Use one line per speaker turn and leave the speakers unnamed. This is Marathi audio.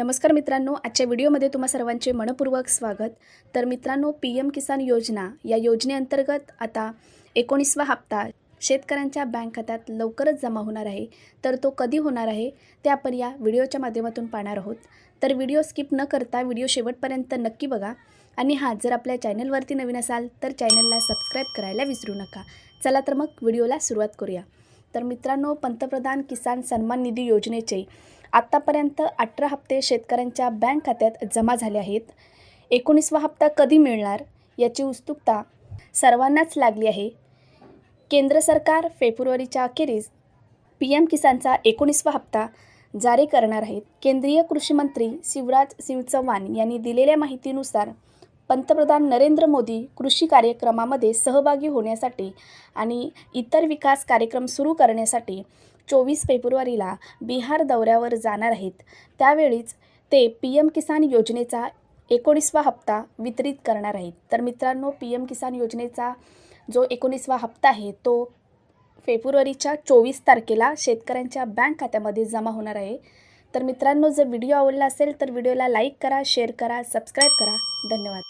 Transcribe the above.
नमस्कार मित्रांनो आजच्या व्हिडिओमध्ये तुम्हा सर्वांचे मनपूर्वक स्वागत. तर मित्रांनो पी एम किसान योजना या योजनेअंतर्गत आता एकोणीसवा हप्ता शेतकऱ्यांच्या बँक खात्यात लवकरच जमा होणार आहे. तर तो कधी होणार आहे ते आपण या व्हिडिओच्या माध्यमातून पाहणार आहोत. तर व्हिडिओ स्किप न करता व्हिडिओ शेवटपर्यंत नक्की बघा. आणि हां जर आपल्या चॅनलवरती नवीन असाल तर चॅनलला सबस्क्राईब करायला विसरू नका. चला तर मग व्हिडिओला सुरुवात करूया. तर मित्रांनो पंतप्रधान किसान सन्मान निधी योजनेचे आत्तापर्यंत अठरा हप्ते शेतकऱ्यांच्या बँक खात्यात जमा झाले आहेत. एकोणीसवा हप्ता कधी मिळणार याची उत्सुकता सर्वांनाच लागली आहे. केंद्र सरकार फेब्रुवारीच्या अखेरीस पी एम किसानचा एकोणीसवा हप्ता जारी करणार आहेत केंद्रीय कृषी मंत्री शिवराज सिंग चौहान यांनी दिलेल्या माहितीनुसार पंतप्रधान नरेंद्र मोदी कृषी कार्यक्रमामध्ये सहभागी होण्यासाठी आणि इतर विकास कार्यक्रम सुरू करण्यासाठी चोवीस फेब्रुवारीला बिहार दौऱ्यावर जाणार आहेत. त्यावेळीच ते पी एम किसान योजनेचा एकोणीसवा हप्ता वितरित करणार आहेत. तर मित्रांनो पी एम किसान योजनेचा जो एकोणीसवा हप्ता आहे तो फेब्रुवारीच्या चोवीस तारखेला शेतकऱ्यांच्या बँक खात्यामध्ये जमा होणार आहे. तर मित्रांनो जर व्हिडिओ आवडला असेल तर व्हिडिओला लाईक करा शेअर करा सबस्क्राईब करा. धन्यवाद.